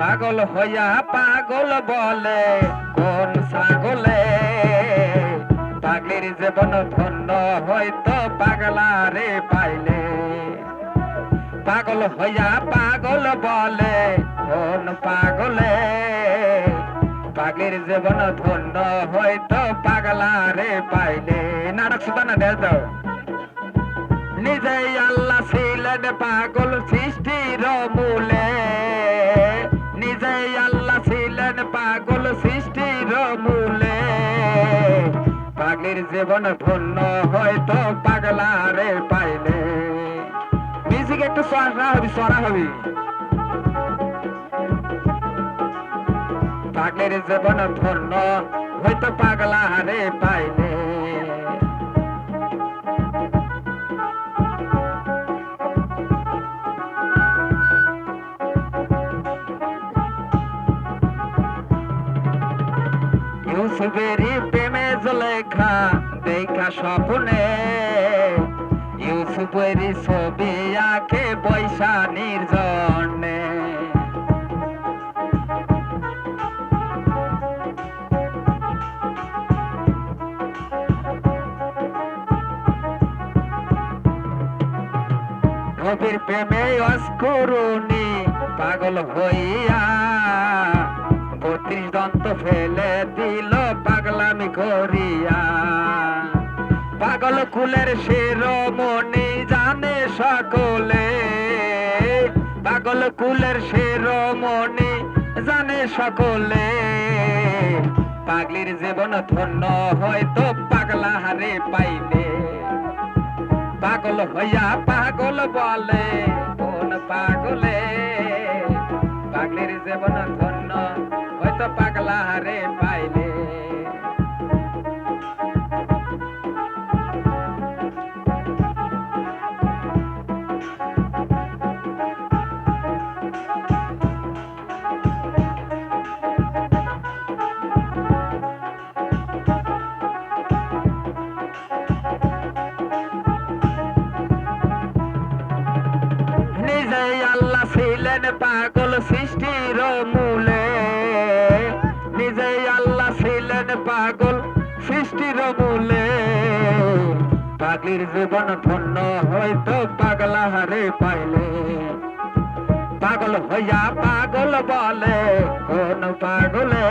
পাগল হইয়া পাগল বলে, কোন ছাগলে? পাগলির জীবন ধন্য হয়তো পাগলারে পাইলে। পাগল হইয়া পাগল বলে, কোন পাগলে? পাগলির জীবন ধন্য হয়তো পাগলারে পাইলে। নাটক দেশ দাও। নিজেই আল্লাহ ছিলেন পাগল সৃষ্টির মূলে। জীবন ধন্য হয়তো পাগলারে পাইলে। মিউজিক একটু সরা হবি সরা হবি। পাগলের জীবন ধন্য হয়তো পাগলারে পাইলে। ইউসুফেরই প্রেমে জলেখা দেখা স্বপ্নে। ইউসুফেরই ছবি আঁকে বৈশা নির্জনে। নবীর প্রেমে অস্করুনি পাগল হইয়া বত্রিশ দন্ত ফেলে দিল পাগলামি করিয়া। পাগল কুলের শিরোমণি জানে সকলে। পাগল কুলের শিরোমণি জানে সকলে। পাগলির জীবন ধন্য হয়তো পাগলা হারে পাইলে। পাগল হইয়া পাগল বলে, কোন পাগলে? পাগলের জীবন ধন্য হয়তো পাগলা হারে পাইলে পাগল সৃষ্টির মূলে। নিজেই আল্লাহ ছিলেন পাগল, সৃষ্টির মূলে পাগলির জীবন ধন্য হয়তো পাগলা হারে পাইলে। পাগল হইয়া পাগল বলে, কোন পাগলে?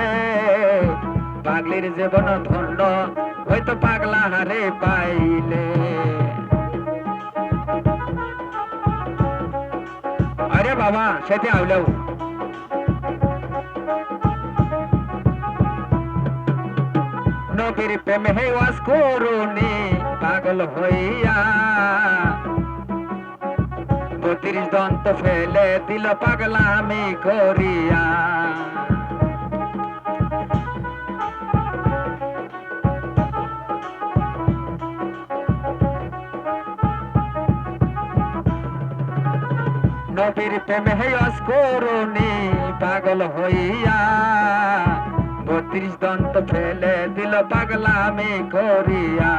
পাগলির জীবন ধন্য হয়তো পাগলা হারে পাইলে। আরে বাবা, সেটি আউলেও নবীর প্রেমে হে ওয়াজ করুনি পাগল হইয়া। বত্রিশ দন্ত ফেলে দিল পাগলামি করিয়া। নবীর প্রেমে হেয়স করুনি পাগল হইয়া। বত্রিশ দন্ত ফেলে দিল পাগলামি করিয়া।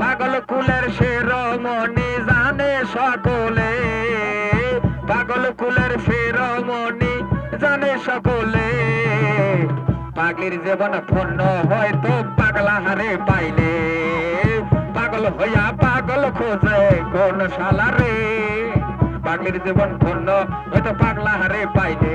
পাগল কুলের শিরোমণি জানে সকলে। পাগল কুলের শিরোমণি জানে সকলে। পাগলির জীবন ধন্য হয়তো পাগলা হারে পাইলে। পাগল হইয়া পাগল খোঁজে কোন সালারে পাগলির জীবন ধন্য হয়তো পাগলা হারে পাইলে।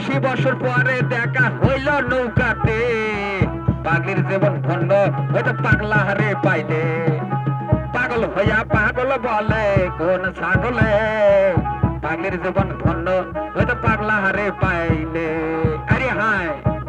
আশি বছর পরে দেখা হইল নৌকাতে। পাগলির জীবন ধন্য, হয়তো পাগলা হারে পাইলে। পাগল হইয়া পাগল বলে, কোন ছাগলে? পাগলির জীবন ধন্য, হয়তো পাগলা হারে পাইলে। আরে হায়!